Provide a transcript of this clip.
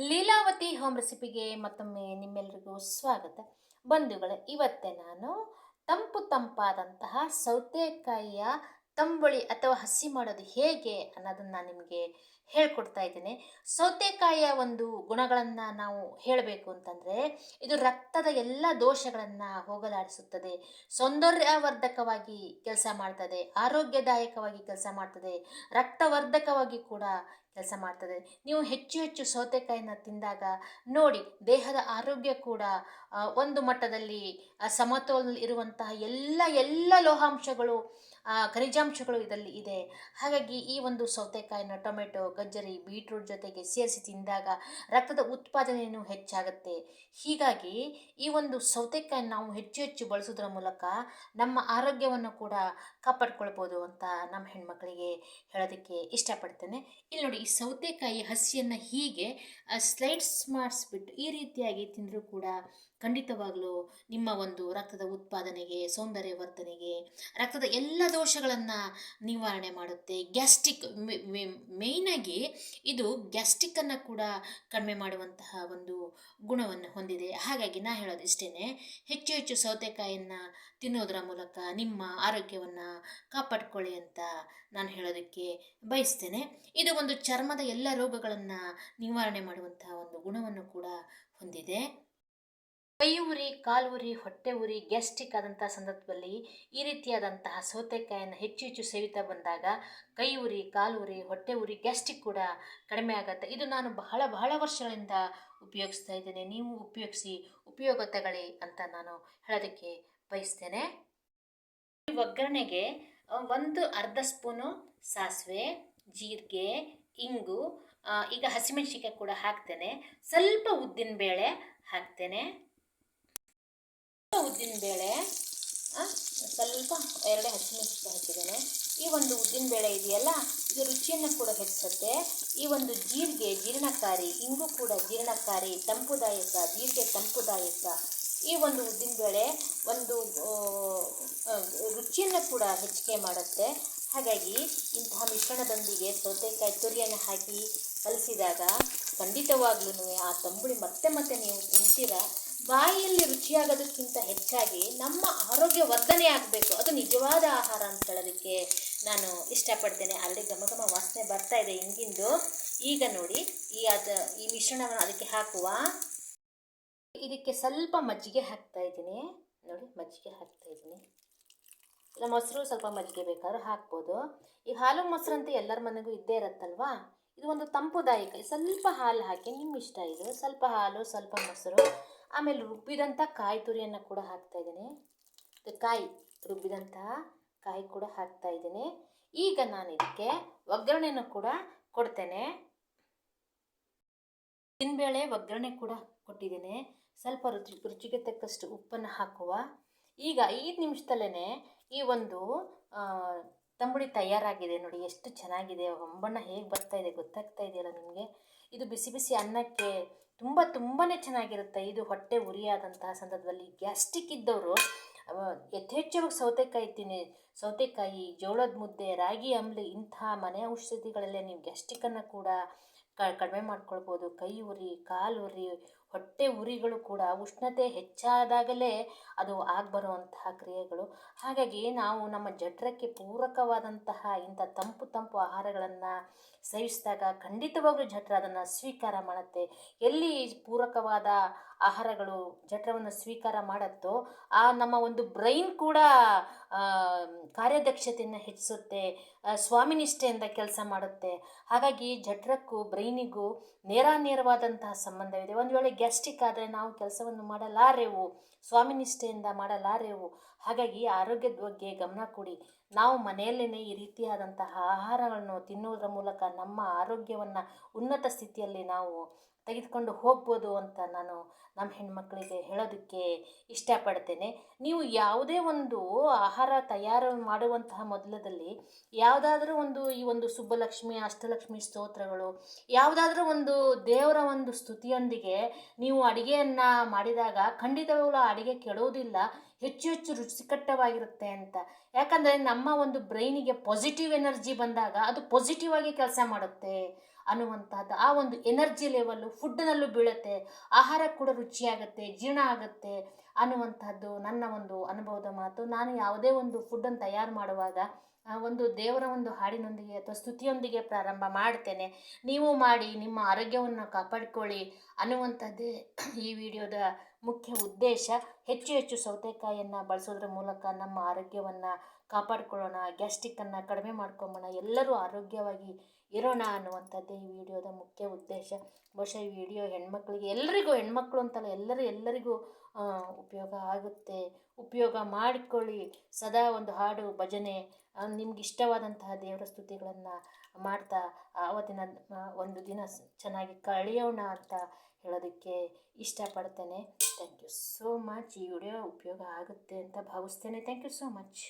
Leelavathi home ರೆಸಿಪಿಗೆ ಮತ್ತೊಮ್ಮೆ ನಿಮ್ಮೆಲ್ಲರಿಗೂ ಸ್ವಾಗತ. ಬಂಧುಗಳೇ, ಇವತ್ತೇ ನಾನು ತಂಪು ತಂಪಾದಂತಹ ಸೌತೆಕಾಯಿಯ ತಂಬುಳಿ ಅಥವಾ ಹಸಿ ಮಾಡೋದು ಹೇಗೆ ಅನ್ನೋದನ್ನು ನಾನು ನಿಮಗೆ ಹೇಳ್ಕೊಡ್ತಾ ಇದ್ದೇನೆ. ಸೌತೆಕಾಯಿಯ ಒಂದು ಗುಣಗಳನ್ನು ನಾವು ಹೇಳಬೇಕು ಅಂತಂದರೆ, ಇದು ರಕ್ತದ ಎಲ್ಲ ದೋಷಗಳನ್ನು ಹೋಗಲಾಡಿಸುತ್ತದೆ. ಸೌಂದರ್ಯವರ್ಧಕವಾಗಿ ಕೆಲಸ ಮಾಡ್ತದೆ, ಆರೋಗ್ಯದಾಯಕವಾಗಿ ಕೆಲಸ ಮಾಡ್ತದೆ, ರಕ್ತವರ್ಧಕವಾಗಿ ಕೂಡ ಕೆಲಸ ಮಾಡ್ತದೆ. ನೀವು ಹೆಚ್ಚು ಹೆಚ್ಚು ಸೌತೆಕಾಯಿನ ತಿಂದಾಗ ನೋಡಿ, ದೇಹದ ಆರೋಗ್ಯ ಕೂಡ ಒಂದು ಮಟ್ಟದಲ್ಲಿ ಸಮತೋಲ ಇರುವಂತಹ ಎಲ್ಲ ಎಲ್ಲ ಲೋಹಾಂಶಗಳು ಖನಿಜಾಂಶಗಳು ಇದರಲ್ಲಿ ಇದೆ. ಹಾಗಾಗಿ ಈ ಒಂದು ಸೌತೆಕಾಯಿನ ಟೊಮೆಟೊ, ಗಜ್ಜರಿ, ಬೀಟ್ರೂಟ್ ಜೊತೆಗೆ ಸೇರಿಸಿ ತಿಂದಾಗ ರಕ್ತದ ಉತ್ಪಾದನೆಯೂ ಹೆಚ್ಚಾಗುತ್ತೆ. ಹೀಗಾಗಿ ಈ ಒಂದು ಸೌತೆಕಾಯಿನ ನಾವು ಹೆಚ್ಚು ಹೆಚ್ಚು ಬಳಸೋದ್ರ ಮೂಲಕ ನಮ್ಮ ಆರೋಗ್ಯವನ್ನು ಕೂಡ ಕಾಪಾಡ್ಕೊಳ್ಬೋದು ಅಂತ ನಮ್ಮ ಹೆಣ್ಮಕ್ಳಿಗೆ ಹೇಳೋದಕ್ಕೆ ಇಷ್ಟಪಡ್ತೇನೆ. ಇಲ್ಲಿ ನೋಡಿ ಸೌತೆಕಾಯಿ ಹಸಿಯನ್ನು ಹೀಗೆ ಸ್ಲೈಡ್ಸ್ ಮಾಡಿಸ್ಬಿಟ್ಟು ಈ ರೀತಿಯಾಗಿ ತಿಂದರೂ ಕೂಡ ಖಂಡಿತವಾಗಲೂ ನಿಮ್ಮ ಒಂದು ರಕ್ತದ ಉತ್ಪಾದನೆಗೆ ಸೌಂದರ್ಯವರ್ಧನೆಗೆ ರಕ್ತದ ಎಲ್ಲ ದೋಷಗಳನ್ನು ನಿವಾರಣೆ ಮಾಡುತ್ತೆ. ಗ್ಯಾಸ್ಟ್ರಿಕ್ ಮೇಯ್ನಾಗಿ ಇದು ಗ್ಯಾಸ್ಟ್ರಿಕ್ಕನ್ನು ಕೂಡ ಕಡಿಮೆ ಮಾಡುವಂತಹ ಒಂದು ಗುಣವನ್ನು ಹೊಂದಿದೆ. ಹಾಗಾಗಿ ನಾ ಹೇಳೋದು ಇಷ್ಟೇ ಹೆಚ್ಚು ಹೆಚ್ಚು ಸೌತೆಕಾಯಿಯನ್ನು ತಿನ್ನೋದರ ಮೂಲಕ ನಿಮ್ಮ ಆರೋಗ್ಯವನ್ನು ಕಾಪಾಡಿಕೊಳ್ಳಿ ಅಂತ ನಾನು ಹೇಳೋದಕ್ಕೆ ಬಯಸ್ತೇನೆ. ಇದು ಒಂದು ಚರ್ಮದ ಎಲ್ಲ ರೋಗಗಳನ್ನು ನಿವಾರಣೆ ಮಾಡುವಂತಹ ಒಂದು ಗುಣವನ್ನು ಕೂಡ ಹೊಂದಿದೆ. ಕೈ ಉರಿ ಕಾಲು ಉರಿ ಹೊಟ್ಟೆ ಉರಿ ಗ್ಯಾಸ್ಟ್ರಿಕ್ ಆದಂತಹ ಸಂದರ್ಭದಲ್ಲಿ ಈ ರೀತಿಯಾದಂತಹ ಸೌತೆಕಾಯನ್ನು ಹೆಚ್ಚು ಹೆಚ್ಚು ಸೇವಿತಾ ಬಂದಾಗ ಕೈ ಉರಿ ಕಾಲು ಉರಿ ಹೊಟ್ಟೆ ಉರಿ ಗ್ಯಾಸ್ಟ್ರಿಕ್ ಕೂಡ ಕಡಿಮೆ ಆಗುತ್ತೆ. ಇದು ನಾನು ಬಹಳ ಬಹಳ ವರ್ಷಗಳಿಂದ ಉಪಯೋಗಿಸ್ತಾ ಇದ್ದೇನೆ. ನೀವು ಉಪಯೋಗಿಸಿ ಉಪಯೋಗ ತಗೊಳ್ಳಿ ಅಂತ ನಾನು ಹೇಳೋದಕ್ಕೆ ಬಯಸ್ತೇನೆ. ಈ ಒಗ್ಗರಣೆಗೆ ಒಂದು ಅರ್ಧ ಸ್ಪೂನು ಸಾಸಿವೆ, ಜೀರಿಗೆ, ಇಂಗು ಈಗ ಹಸಿಮೆಣಸಿನ್ಕಾಯಿ ಕೂಡ ಹಾಕ್ತೇನೆ. ಸ್ವಲ್ಪ ಉದ್ದಿನ ಬೇಳೆ ಹಾಕ್ತೇನೆ. ಉದ್ದಿನಬೇಳೆ ಸ್ವಲ್ಪ ಎರಡೇ ಹಸಿಮೆಣಸಿನ್ಕಾಯಿ ಹಾಕಿದ್ದೇನೆ ಈ ಒಂದು ಉದ್ದಿನಬೇಳೆ ಇದೆಯಲ್ಲ ಇದು ರುಚಿಯನ್ನು ಕೂಡ ಹೆಚ್ಚಿಸುತ್ತೆ. ಈ ಒಂದು ಜೀರಿಗೆ ಜೀರ್ಣಕಾರಿ ಇಂಗು ಕೂಡ ಜೀರ್ಣಕಾರಿ ತಂಪುದಾಯಕ ಜೀರಿಗೆ ತಂಪುದಾಯಕ ಈ ಒಂದು ಉದ್ದಿನಬೇಳೆ ಒಂದು ಆ, ಆ, ರುಚಿಯನ್ನು ಕೂಡ ಹೆಚ್ಚಿಗೆ ಮಾಡುತ್ತೆ. ಹಾಗಾಗಿ ಇಂತಹ ಮಿಶ್ರಣದೊಂದಿಗೆ ಸೌತೆಕಾಯಿ ತುರಿಯನ್ನು ಹಾಕಿ ಕಲಿಸಿದಾಗ ಖಂಡಿತವಾಗ್ಲೂ ಆ ತಂಬುಳಿ ಮತ್ತೆ ಮತ್ತೆ ನೀವು ತಿಂತೀರಾ? ಬಾಯಿಯಲ್ಲಿ ರುಚಿಯಾಗೋದಕ್ಕಿಂತ ಹೆಚ್ಚಾಗಿ ನಮ್ಮ ಆರೋಗ್ಯ ವರ್ಧನೆ ಆಗಬೇಕು. ಅದು ನಿಜವಾದ ಆಹಾರ ಅಂತ ಹೇಳೋದಕ್ಕೆ ನಾನು ಇಷ್ಟಪಡ್ತೇನೆ. ಅಲ್ಲಿ ಘಮ ಘಮ ವಾಸನೆ ಬರ್ತಾ ಇದೆ ಹಿಂಗಿಂದು. ಈಗ ನೋಡಿ, ಈ ಅದು, ಈ ಮಿಶ್ರಣವನ್ನು ಅದಕ್ಕೆ ಹಾಕುವ. ಇದಕ್ಕೆ ಸ್ವಲ್ಪ ಮಜ್ಜಿಗೆ ಹಾಕ್ತಾ ಇದ್ದೀನಿ. ನೋಡಿ, ಮಜ್ಜಿಗೆ ಹಾಕ್ತಾ ಇದ್ದೀನಿ. ಇಲ್ಲ, ಮೊಸರು ಸ್ವಲ್ಪ ಮಜ್ಜಿಗೆ ಬೇಕಾದ್ರೂ ಹಾಕ್ಬೋದು. ಈ ಹಾಲು ಮೊಸರು ಅಂತ ಎಲ್ಲರ ಮನೆಗೂ ಇದ್ದೇ ಇರುತ್ತಲ್ವಾ? ಇದು ಒಂದು ತಂಪುದಾಯಕ. ಸ್ವಲ್ಪ ಹಾಲು ಹಾಕಿ ನಿಮ್ಮ ಇಷ್ಟ ಇದು. ಸ್ವಲ್ಪ ಹಾಲು, ಸ್ವಲ್ಪ ಮೊಸರು. ಆಮೇಲೆ ರುಬ್ಬಿದಂಥ ಕಾಯಿ ತುರಿಯನ್ನು ಕೂಡ ಹಾಕ್ತಾ ಇದ್ದೀನಿ. ಕಾಯಿ ರುಬ್ಬಿದಂತಹ ಕಾಯಿ ಕೂಡ ಹಾಕ್ತಾ ಇದ್ದೀನಿ. ಈಗ ನಾನು ಇದಕ್ಕೆ ಒಗ್ಗರಣೆಯನ್ನು ಕೂಡ ಕೊಡ್ತೇನೆ. ತಿನ್ಬೇಳೆ ಒಗ್ಗರಣೆ ಕೂಡ ಕೊಟ್ಟಿದ್ದೀನಿ. ಸ್ವಲ್ಪ ರುಚಿ, ರುಚಿಗೆ ತಕ್ಕಷ್ಟು ಉಪ್ಪನ್ನು ಹಾಕುವ. ಈಗ ಐದು ನಿಮಿಷದಲ್ಲೇ ಈ ಒಂದು ತಂಬುಡಿ ತಯಾರಾಗಿದೆ ನೋಡಿ, ಎಷ್ಟು ಚೆನ್ನಾಗಿದೆ. ಹೊಂಬಣ್ಣ ಹೇಗೆ ಬರ್ತಾ ಇದೆ ಗೊತ್ತಾಗ್ತಾ ಇದೆಯಲ್ಲ ನಿಮಗೆ? ಇದು ಬಿಸಿ ಬಿಸಿ ಅನ್ನಕ್ಕೆ ತುಂಬ ತುಂಬಾ ಚೆನ್ನಾಗಿರುತ್ತೆ. ಇದು ಹೊಟ್ಟೆ ಉರಿಯಾದಂತಹ ಸಂದರ್ಭದಲ್ಲಿ ಗ್ಯಾಸ್ಟ್ರಿಕ್ ಇದ್ದವರು ಯಥೇಚ್ಛವಾಗಿ ಸೌತೆಕಾಯಿ ತಿನ್ನಿ, ಸೌತೆಕಾಯಿ, ಜೋಳದ ಮುದ್ದೆ, ರಾಗಿ ಅಂಬ್ಲಿ ಇಂತಹ ಮನೆ ಔಷಧಿಗಳಲ್ಲೇ ನೀವು ಗ್ಯಾಸ್ಟ್ರಿಕ್ಕನ್ನು ಕೂಡ ಕಡಿಮೆ ಮಾಡ್ಕೊಳ್ಬೋದು. ಕೈ ಉರಿ, ಕಾಲು ಉರಿ ಹೊಟ್ಟೆ ಉರಿಗಳು ಕೂಡ ಉಷ್ಣತೆ ಹೆಚ್ಚಾದಾಗಲೇ ಅದು ಆಗ್ಬರುವಂತಹ ಕ್ರಿಯೆಗಳು. ಹಾಗಾಗಿ ನಾವು ನಮ್ಮ ಜಠರಕ್ಕೆ ಪೂರಕವಾದಂತಹ ಇಂಥ ತಂಪು ತಂಪು ಆಹಾರಗಳನ್ನು ಸೇವಿಸಿದಾಗ ಖಂಡಿತವಾಗ್ಲೂ ಜಠರ ಅದನ್ನು ಸ್ವೀಕಾರ ಮಾಡುತ್ತೆ. ಎಲ್ಲಿ ಪೂರಕವಾದ ಆಹಾರಗಳು ಜಠರವನ್ನು ಸ್ವೀಕಾರ ಮಾಡುತ್ತೋ, ಆ ನಮ್ಮ ಒಂದು ಬ್ರೈನ್ ಕೂಡ ಕಾರ್ಯದಕ್ಷತೆಯನ್ನು ಹೆಚ್ಚಿಸುತ್ತೆ ಸ್ವಾಮಿನಿಷ್ಠೆಯಿಂದ ಕೆಲಸ ಮಾಡುತ್ತೆ. ಹಾಗಾಗಿ ಜಠರಕ್ಕೂ ಬ್ರೈನಿಗೂ ನೇರ ನೇರವಾದಂತಹ ಸಂಬಂಧವಿದೆ. ಒಂದು ವೇಳೆ ಗ್ಯಾಸ್ಟ್ರಿಕ್ ಆದರೆ ನಾವು ಕೆಲಸವನ್ನು ಮಾಡಲಾರೆವು ಸ್ವಾಮಿನಿಷ್ಠೆಯಿಂದ ಮಾಡಲಾರೆವು, ಹಾಗಾಗಿ ಆರೋಗ್ಯದ ಬಗ್ಗೆ ಗಮನ ಕೊಡಿ. ನಾವು ಮನೆಯಲ್ಲೇ ಈ ರೀತಿಯಾದಂತಹ ಆಹಾರಗಳನ್ನು ತಿನ್ನುವುದರ ಮೂಲಕ ನಮ್ಮ ಆರೋಗ್ಯವನ್ನು ಉನ್ನತ ಸ್ಥಿತಿಯಲ್ಲಿ ನಾವು ತೆಗೆದುಕೊಂಡು ಹೋಗ್ಬೋದು ಅಂತ ನಾನು ನಮ್ಮ ಹೆಣ್ಮಕ್ಳಿಗೆ ಹೇಳೋದಕ್ಕೆ ಇಷ್ಟಪಡ್ತೇನೆ. ನೀವು ಯಾವುದೇ ಒಂದು ಆಹಾರ ತಯಾರು ಮಾಡುವಂತಹ ಮೊದಲದಲ್ಲಿ ಯಾವುದಾದ್ರೂ ಒಂದು ಈ ಒಂದು ಸುಬ್ಬಲಕ್ಷ್ಮಿ, ಅಷ್ಟಲಕ್ಷ್ಮಿ ಸ್ತೋತ್ರಗಳು, ಯಾವುದಾದ್ರೂ ಒಂದು ದೇವರ ಒಂದು ಸ್ತುತಿಯೊಂದಿಗೆ ನೀವು ಅಡುಗೆಯನ್ನು ಮಾಡಿದಾಗ ಖಂಡಿತವಾಗಲೂ ಅಡಿಗೆ ಕೆಡೋದಿಲ್ಲ ಹೆಚ್ಚು ಹೆಚ್ಚು ರುಚಿಕಟ್ಟವಾಗಿರುತ್ತೆ ಅಂತ. ಯಾಕಂದರೆ ನಮ್ಮ ಒಂದು ಬ್ರೈನಿಗೆ ಪಾಸಿಟಿವ್ ಎನರ್ಜಿ ಬಂದಾಗ ಅದು ಪಾಸಿಟಿವ್ ಆಗಿ ಕೆಲಸ ಮಾಡುತ್ತೆ ಅನ್ನುವಂಥದ್ದು ಆ ಒಂದು ಎನರ್ಜಿ ಲೆವೆಲ್ಲು ಫುಡ್ನಲ್ಲೂ ಬೀಳುತ್ತೆ, ಆಹಾರ ಕೂಡ ರುಚಿಯಾಗುತ್ತೆ, ಜೀರ್ಣ ಆಗುತ್ತೆ ಅನ್ನುವಂಥದ್ದು ನನ್ನ ಒಂದು ಅನುಭವದ ಮಾತು. ನಾನು ಯಾವುದೇ ಒಂದು ಫುಡ್ಡನ್ನು ತಯಾರು ಮಾಡುವಾಗ ಒಂದು ದೇವರ ಒಂದು ಹಾಡಿನೊಂದಿಗೆ ಅಥವಾ ಸ್ತುತಿಯೊಂದಿಗೆ ಪ್ರಾರಂಭ ಮಾಡ್ತೇನೆ. ನೀವು ಮಾಡಿ ನಿಮ್ಮ ಆರೋಗ್ಯವನ್ನು ಕಾಪಾಡಿಕೊಳ್ಳಿ ಅನ್ನುವಂಥದ್ದೇ ಈ ವಿಡಿಯೋದ ಮುಖ್ಯ ಉದ್ದೇಶ ಹೆಚ್ಚು ಹೆಚ್ಚು ಸೌತೆಕಾಯಿಯನ್ನು ಬಳಸೋದ್ರ ಮೂಲಕ ನಮ್ಮ ಆರೋಗ್ಯವನ್ನು ಕಾಪಾಡಿಕೊಳ್ಳೋಣ ಗ್ಯಾಸ್ಟಿಕ್ಕನ್ನು ಕಡಿಮೆ ಮಾಡ್ಕೊಂಬೋಣ, ಎಲ್ಲರೂ ಆರೋಗ್ಯವಾಗಿ ಇರೋಣ ಅನ್ನುವಂಥದ್ದೇ ಈ ವಿಡಿಯೋದ ಮುಖ್ಯ ಉದ್ದೇಶ. ಬಹುಶಃ ಈ ವಿಡಿಯೋ ಹೆಣ್ಮಕ್ಳಿಗೆ ಎಲ್ಲರಿಗೂ ಹೆಣ್ಮಕ್ಳು ಅಂತಲ್ಲ, ಎಲ್ಲರೂ ಎಲ್ಲರಿಗೂ ಉಪಯೋಗ ಆಗುತ್ತೆ. ಉಪಯೋಗ ಮಾಡಿಕೊಳ್ಳಿ. ಸದಾ ಒಂದು ಹಾಡು, ಭಜನೆ ನಿಮ್ಗೆ ಇಷ್ಟವಾದಂತಹ ದೇವರ ಸ್ತುತಿಗಳನ್ನು ಮಾಡ್ತಾ, ಆವತ್ತಿನ ಒಂದು ದಿನ ಚೆನ್ನಾಗಿ ಕಳೆಯೋಣ ಅಂತ ಹೇಳೋದಕ್ಕೆ ಇಷ್ಟಪಡ್ತೇನೆ. ಥ್ಯಾಂಕ್ ಯು ಸೋ ಮಚ್ ಈ ವಿಡಿಯೋ ಉಪಯೋಗ ಆಗುತ್ತೆ ಅಂತ ಭಾವಿಸ್ತೇನೆ. Thank you so much